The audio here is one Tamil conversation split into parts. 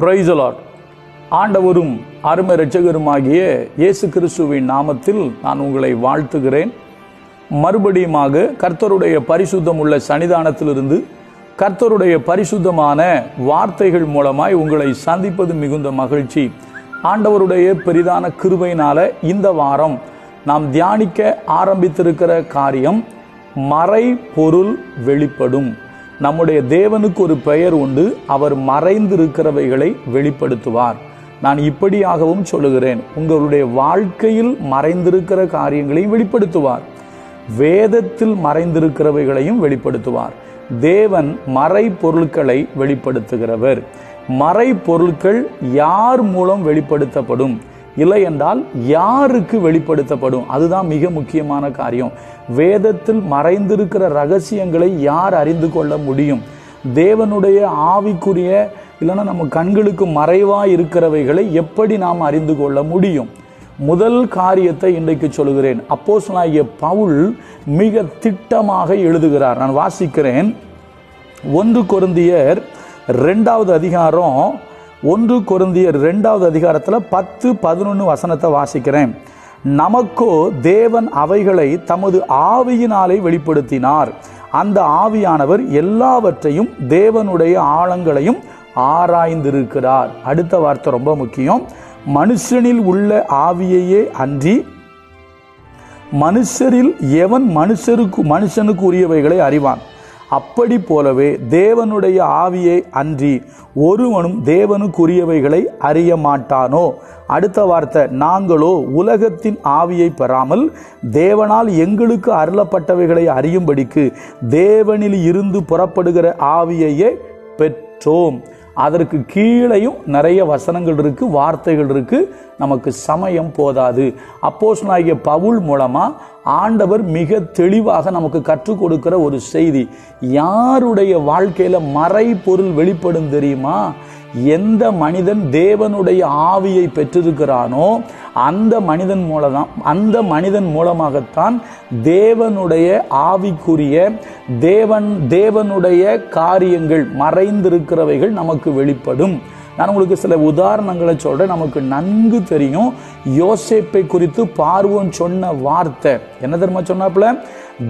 பிரைசலாட் ஆண்டவரும் அருமை இரட்சகருமாகிய இயேசு கிறிஸ்துவின் நாமத்தில் நான் உங்களை வாழ்த்துகிறேன். மறுபடியுமாக கர்த்தருடைய பரிசுத்தம் உள்ள சன்னிதானத்திலிருந்து கர்த்தருடைய பரிசுத்தமான வார்த்தைகள் மூலமாய் உங்களை சந்திப்பது மிகுந்த மகிழ்ச்சி. ஆண்டவருடைய பெரிதான கிருபையினால இந்த வாரம் நாம் தியானிக்க ஆரம்பித்திருக்கிற காரியம் மறை பொருள் வெளிப்படும். நம்முடைய தேவனுக்கு ஒரு பெயர் உண்டு. அவர் மறைந்திருக்கிறவைகளை வெளிப்படுத்துவார். நான் இப்படியாகவும் சொல்லுகிறேன். உங்களுடைய வாழ்க்கையில் மறைந்திருக்கிற காரியங்களையும் வெளிப்படுத்துவார். வேதத்தில் மறைந்திருக்கிறவைகளையும் வெளிப்படுத்துவார். தேவன் மறை பொருட்களை வெளிப்படுத்துகிறவர். மறை பொருட்கள் யார் மூலம் வெளிப்படுத்தப்படும்? இல்லை என்றால் யாருக்கு வெளிப்படுத்தப்படும்? அதுதான் மிக முக்கியமான காரியம். வேதத்தில் மறைந்திருக்கிற ரகசியங்களை யார் அறிந்து கொள்ள முடியும்? தேவனுடைய ஆவிக்குரிய இல்லைன்னா நம்ம கண்களுக்கு மறைவா இருக்கிறவைகளை எப்படி நாம் அறிந்து கொள்ள முடியும்? முதல் காரியத்தை இன்றைக்கு சொல்கிறேன் அப்போசனாகிய பவுல் மிக திட்டமாக எழுதுகிறார். நான் வாசிக்கிறேன். ஒன்று குருந்தியர் ரெண்டாவது அதிகாரம் ஒன்று குருந்தியர் ரெண்டாவது அதிகாரத்தில் பத்து பதினொன்று வசனத்தை வாசிக்கிறேன். நமக்கோ தேவன் அவைகளை தமது ஆவியினாலே வெளிப்படுத்தினார். அந்த ஆவியானவர் எல்லாவற்றையும் தேவனுடைய ஆழங்களையும் ஆராய்ந்திருக்கிறார். அடுத்த வார்த்தை ரொம்ப முக்கியம். மனுஷனில் உள்ள ஆவியையே அன்றி மனுஷரில் எவன் மனுஷருக்கு மனுஷனுக்கு உரியவைகளை அறிவான்? அப்படி போலவே தேவனுடைய ஆவியை அன்றி ஒருவனும் தேவனுக்குரியவைகளை அறிய மாட்டானோ? அடுத்த வார்த்தை நாங்களோ உலகத்தின் ஆவியை பெறாமல் தேவனால் எங்களுக்கு அருளப்பட்டவைகளை அறியும்படிக்கு தேவனில் இருந்து புறப்படுகிற ஆவியையே பெற்றோம். அதற்கு கீழையும் நிறைய வசனங்கள் இருக்கு வார்த்தைகள் இருக்கு. நமக்கு சமயம் போதாது. அப்போஸ் ஆகிய பவுல் மூலமா ஆண்டவர் மிக தெளிவாக நமக்கு கற்றுக் கொடுக்கிற ஒரு செய்தி. யாருடைய வாழ்க்கையில மறை பொருள் வெளிப்படும் தெரியுமா? எந்த மனிதன் தேவனுடைய ஆவியை பெற்றிருக்கிறானோ அந்த மனிதன் மூலதான் அந்த மனிதன் மூலமாகத்தான் தேவனுடைய ஆவிக்குரிய தேவன் தேவனுடைய காரியங்கள் மறைந்திருக்கிறவைகள் நமக்கு வெளிப்படும். நான் உங்களுக்கு சில உதாரணங்களை சொல்கிறேன் நமக்கு நன்கு தெரியும். யோசேப்பை குறித்து பார்வோன் சொன்ன வார்த்தை. என்ன தெரியுமா சொன்னாப்புல?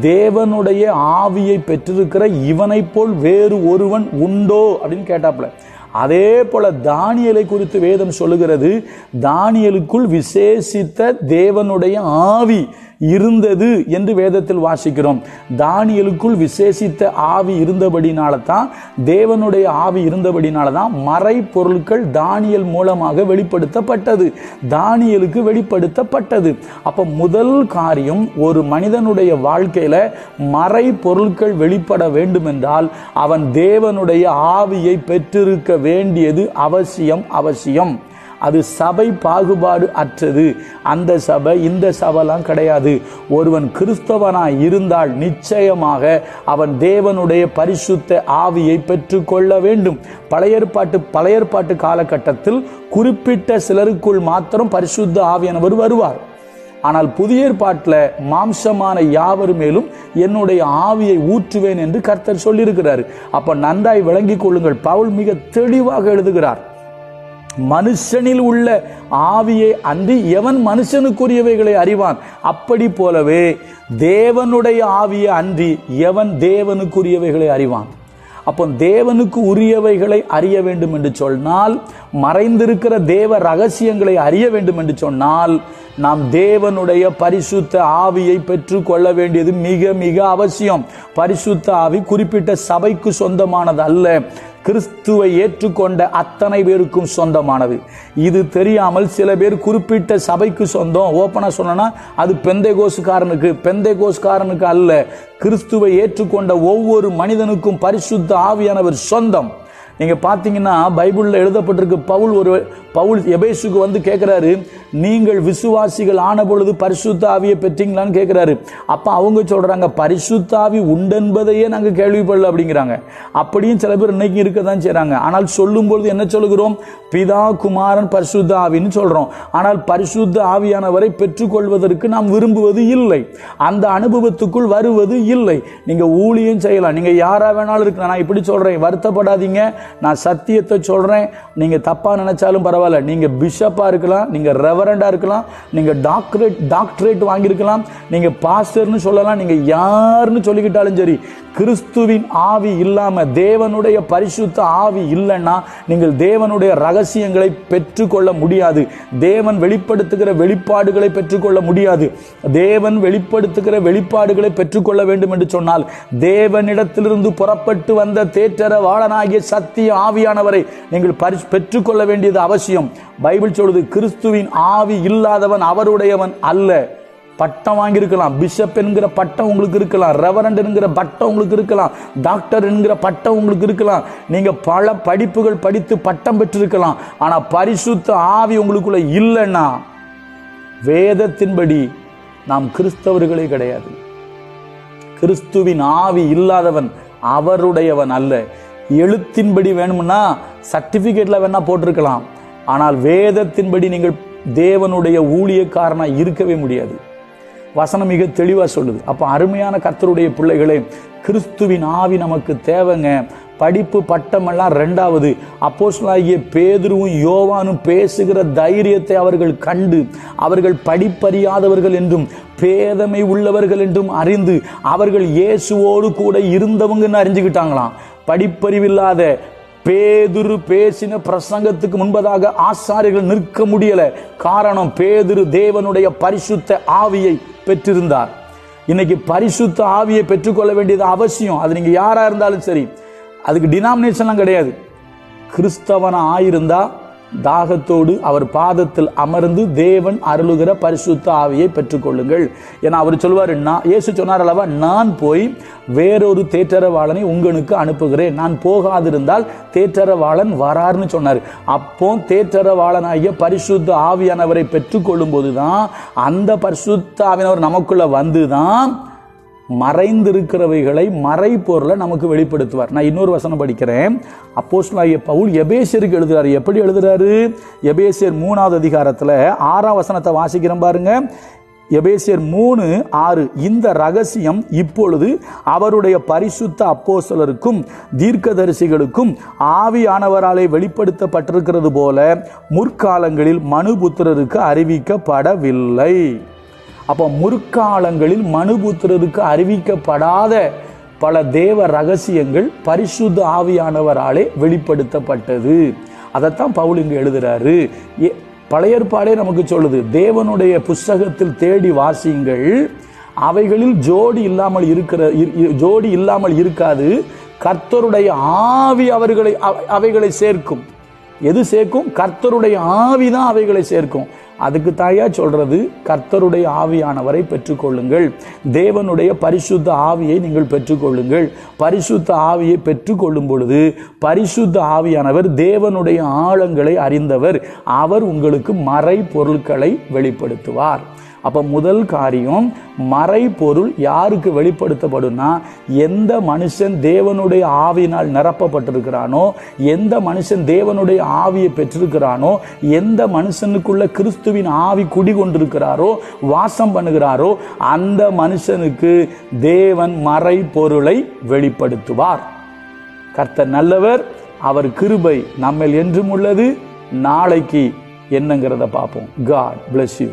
தேவனுடைய ஆவியை பெற்றிருக்கிற இவனை போல் வேறு ஒருவன் உண்டோ அப்படின்னு கேட்டாப்புல. அதே போல தானியலை குறித்து வேதம் சொல்லுகிறது. தானியலுக்குள் விசேஷித்த தேவனுடைய ஆவி இருந்தது என்று வேதத்தில் வாசிக்கிறோம். தானியலுக்குள் விசேஷித்த ஆவி இருந்தபடினால தான் தேவனுடைய ஆவி இருந்தபடினால தான் மறை பொருட்கள் தானியல் மூலமாக வெளிப்படுத்தப்பட்டது. தானியலுக்கு வெளிப்படுத்தப்பட்டது. அப்போ முதல் காரியம் ஒரு மனிதனுடைய வாழ்க்கையில் மறை பொருட்கள் வெளிப்பட வேண்டும் என்றால் அவன் தேவனுடைய ஆவியை பெற்றிருக்க வேண்டியது அவசியம் அவசியம். அது சபை பாகுபாடு அற்றது. அந்த சபை இந்த சபைலாம் கிடையாது. ஒருவன் கிறிஸ்தவனாய் இருந்தால் நிச்சயமாக அவன் தேவனுடைய பரிசுத்த ஆவியை பெற்றுக்கொள்ள வேண்டும். பழையற்பாட்டு பழையற்பாட்டு காலகட்டத்தில் குறிப்பிட்ட சிலருக்குள் மாத்திரம் பரிசுத்த ஆவியானவர் வருவார். ஆனால் புதிய ஏற்பாட்டில் மாம்சமான யாவர் மேலும் என்னுடைய ஆவியை ஊற்றுவேன் என்று கர்த்தர் சொல்லியிருக்கிறார். அப்போ நன்றாய் விளங்கிக் கொள்ளுங்கள். பவுல் மிக தெளிவாக எழுதுகிறார். மனுஷனில் உள்ள ஆவியை அன்றி எவன் மனுஷனுக்குரியவைகளை அறிவான்? அப்படி போலவே தேவனுடைய ஆவியை அன்றி எவன் தேவனுக்குரியவைகளை அறிவான்? அப்போ தேவனுக்கு உரியவைகளை அறிய வேண்டும் என்று சொன்னால் மறைந்திருக்கிற தேவ ரகசியங்களை அறிய வேண்டும் என்று சொன்னால் நாம் தேவனுடைய பரிசுத்த ஆவியை பெற்றுக்கொள்ள வேண்டியது மிக மிக அவசியம். பரிசுத்த ஆவி குறிப்பிட்ட சபைக்கு சொந்தமானது அல்ல கிறிஸ்துவை ஏற்றுக்கொண்ட அத்தனை பேருக்கும் சொந்தமானது. இது தெரியாமல் சில பேர் குறிப்பிட்ட சபைக்கு சொந்தம். ஓப்பனாக சொன்னா அது பெந்தை கோசுக்காரனுக்கு பெந்தை கோசுக்காரனுக்கு அல்ல. கிறிஸ்துவை ஏற்றுக்கொண்ட ஒவ்வொரு மனிதனுக்கும் பரிசுத்த ஆவியானவர் சொந்தம். நீங்க பாத்தீங்கன்னா பைபிள்ல எழுதப்பட்டிருக்கு பவுல் ஒரு பவுல் எபேசுக்கு வந்து கேட்குறாரு நீங்கள் விசுவாசிகள் ஆன பொழுது பரிசுத்த ஆவியை பெற்றீங்களான்னு கேட்குறாரு அப்போ அவங்க சொல்கிறாங்க பரிசுத்த ஆவி உண்டென்பதையே நாங்கள் கேள்விப்படல அப்படிங்கிறாங்க. அப்படியும் சில பேர் இன்னைக்கு இருக்க தான் செய்கிறாங்க ஆனால் சொல்லும்பொழுது என்ன சொல்லுகிறோம்? பிதா குமாரன் பரிசுத்த ஆவின்னு சொல்கிறோம் ஆனால் பரிசுத்த ஆவியானவரை பெற்றுக்கொள்வதற்கு நாம் விரும்புவது இல்லை. அந்த அனுபவத்துக்குள் வருவது இல்லை. நீங்கள் ஊழியம் செய்யலாம். நீங்கள் யாராக வேணாலும் இருக்கலாம். நான் இப்படி சொல்கிறேன் வருத்தப்படாதீங்க. நான் சத்தியத்தை சொல்கிறேன் நீங்கள் தப்பாக நினச்சாலும் பரவாயில்ல. நீங்கள் பிஷப்பாக இருக்கலாம் நீங்கள் ரெவரண்டாக இருக்கலாம் நீங்கள் டாக்டரேட் டாக்டரேட் வாங்கியிருக்கலாம் நீங்கள் பாஸ்டர்னு சொல்லலாம் நீங்கள் யாருன்னு சொல்லிக்கிட்டாலும் சரி. கிறிஸ்துவின் ஆவி இல்லாம தேவனுடைய பரிசுத்த ஆவி இல்லைன்னா நீங்கள் தேவனுடைய ரகசியங்களை பெற்றுக்கொள்ள முடியாது. தேவன் வெளிப்படுத்துகிற வெளிப்பாடுகளை பெற்றுக்கொள்ள முடியாது. தேவன் வெளிப்படுத்துகிற வெளிப்பாடுகளை பெற்றுக்கொள்ள வேண்டும் என்று சொன்னால் தேவனிடத்திலிருந்து புறப்பட்டு வந்த தேற்றர வாழனாகிய சத்திய ஆவியானவரை நீங்கள் பரி பெற்றுக்கொள்ள வேண்டியது அவசியம். பைபிள் சொல்வது கிறிஸ்துவின் ஆவி இல்லாதவன் அவருடையவன் அல்ல. பட்டம் வாங்கியிருக்கலாம். பிஷப் என்கிற பட்டம் உங்களுக்கு இருக்கலாம். ரெவரண்ட் என்கிற பட்டம் உங்களுக்கு இருக்கலாம். டாக்டர் என்கிற பட்டம் உங்களுக்கு இருக்கலாம். நீங்கள் பல படிப்புகள் படித்து பட்டம் பெற்றிருக்கலாம். ஆனால் பரிசுத்த ஆவி உங்களுக்குள்ள இல்லைன்னா வேதத்தின்படி நாம் கிறிஸ்தவர்களே கிடையாது. கிறிஸ்துவின் ஆவி இல்லாதவன் அவருடையவன் அல்ல. எழுத்தின்படி வேணும்னா சர்டிஃபிகேட்டில் வேணா போட்டிருக்கலாம். ஆனால் வேதத்தின்படி நீங்கள் தேவனுடைய ஊழியக்காரனாக இருக்கவே முடியாது. வசனம் மிக தெளிவாக சொல்லுது. அப்போ அருமையான கர்த்தருடைய பிள்ளைகளே கிறிஸ்துவின் ஆவி நமக்கு தேவைங்க. படிப்பு பட்டமெல்லாம் ரெண்டாவது. அப்போஸ்லாகிய பேதுருவும் யோவானும் பேசுகிற தைரியத்தை அவர்கள் கண்டு அவர்கள் படிப்பறியாதவர்கள் என்றும் பேதமை உள்ளவர்கள் என்றும் அறிந்து அவர்கள் இயேசுவோடு கூட இருந்தவங்கன்னு அறிஞ்சுக்கிட்டாங்களாம். படிப்பறிவில்லாத பேதுரு பேசின பிரசங்கத்துக்கு முன்பதாக ஆசாரிகள் நிற்க முடியல. காரணம் பேதுரு தேவனுடைய பரிசுத்த ஆவியை பெற்றிருந்தார். இன்னைக்கு பரிசுத்த ஆவியை பெற்றுக்கொள்ள வேண்டியது அவசியம். அது நீங்கள் யாராக இருந்தாலும் சரி. அதுக்கு டினாமினேஷன்லாம் கிடையாது. கிறிஸ்தவனாக ஆயிருந்தா தாகத்தோடு அவர் பாதத்தில் அமர்ந்து தேவன் அருளுகிற பரிசுத்த ஆவியை பெற்றுக்கொள்ளுங்கள். ஏன்னா அவர் சொல்வார் நான் இயேசு சொன்னார் அல்லவா நான் போய் வேறொரு தேற்றரவாளனை உங்களுக்கு அனுப்புகிறேன். நான் போகாதிருந்தால் தேற்றரவாளன் வரார்னு சொன்னார். அப்போ தேற்றரவாளனாகிய பரிசுத்த ஆவியானவரை பெற்றுக்கொள்ளும் போதுதான் அந்த பரிசுத்த ஆவியானவர் வந்து தான் மறைந்திருக்கிறவைகளை மறைப்பொருளை நமக்கு வெளிப்படுத்துவார். நான் இன்னொரு வசனம் படிக்கிறேன். அப்போஸ் பவுல் எபேசியருக்கு எழுதுறாரு. எப்படி எழுதுறாரு? எபேசியர் மூணாவது அதிகாரத்தில் ஆறாம் வசனத்தை வாசிக்கிறேன் பாருங்க. எபேசியர் மூணு ஆறு. இந்த ரகசியம் இப்பொழுது அவருடைய பரிசுத்த அப்போசலருக்கும் தீர்க்கதரிசிகளுக்கும் ஆவியானவராலே வெளிப்படுத்தப்பட்டிருக்கிறது போல முற்காலங்களில் மனுபுத்திரருக்கு அறிவிக்கப்படவில்லை. அப்போ முற்காலங்களில் மனுபுத்திரருக்கு அறிவிக்கப்படாத பல தேவ ரகசியங்கள் பரிசுத்த ஆவியானவராலே வெளிப்படுத்தப்பட்டது. அதைத்தான் பவுல் இங்கு எழுதுறாரு. ஏ- பழைய ஏற்பாடே நமக்கு சொல்லுது தேவனுடைய புஸ்தகத்தில் தேடி வாசியுங்கள். அவைகளில் ஜோடி இல்லாமல் இருக்கிற இரு- ஜோடி இல்லாமல் இருக்காது. கர்த்தருடைய ஆவி அவர்களை அவைகளை சேர்க்கும். எது சேர்க்கும்? கர்த்தருடைய ஆவி தான் அவைகளை சேர்க்கும். அதுக்கு தாயா சொல்றது கர்த்தருடைய ஆவியானவரை பெற்றுக்கொள்ளுங்கள். தேவனுடைய பரிசுத்த ஆவியை நீங்கள் பெற்றுக்கொள்ளுங்கள். பரிசுத்த ஆவியை பெற்றுக்கொள்ளும் பொழுது பரிசுத்த ஆவியானவர் தேவனுடைய ஆழங்களை அறிந்தவர். அவர் உங்களுக்கு மறை பொருட்களை வெளிப்படுத்துவார். அப்போ முதல் காரியம் மறைபொருள் யாருக்கு வெளிப்படுத்தப்படும்னா எந்த மனுஷன் தேவனுடைய ஆவியினால் நிரப்பப்பட்டிருக்கிறானோ எந்த மனுஷன் தேவனுடைய ஆவியை பெற்றிருக்கிறானோ எந்த மனுஷனுக்குள்ள கிறிஸ்துவின் ஆவி குடிகொண்டிருக்கிறாரோ வாசம் பண்ணுகிறாரோ அந்த மனுஷனுக்கு தேவன் மறைபொருளை வெளிப்படுத்துவார். கர்த்த நல்லவர் அவர் கிருபை நம்மில் என்றும் உள்ளது. நாளைக்கு என்னங்கிறத பார்ப்போம். God bless you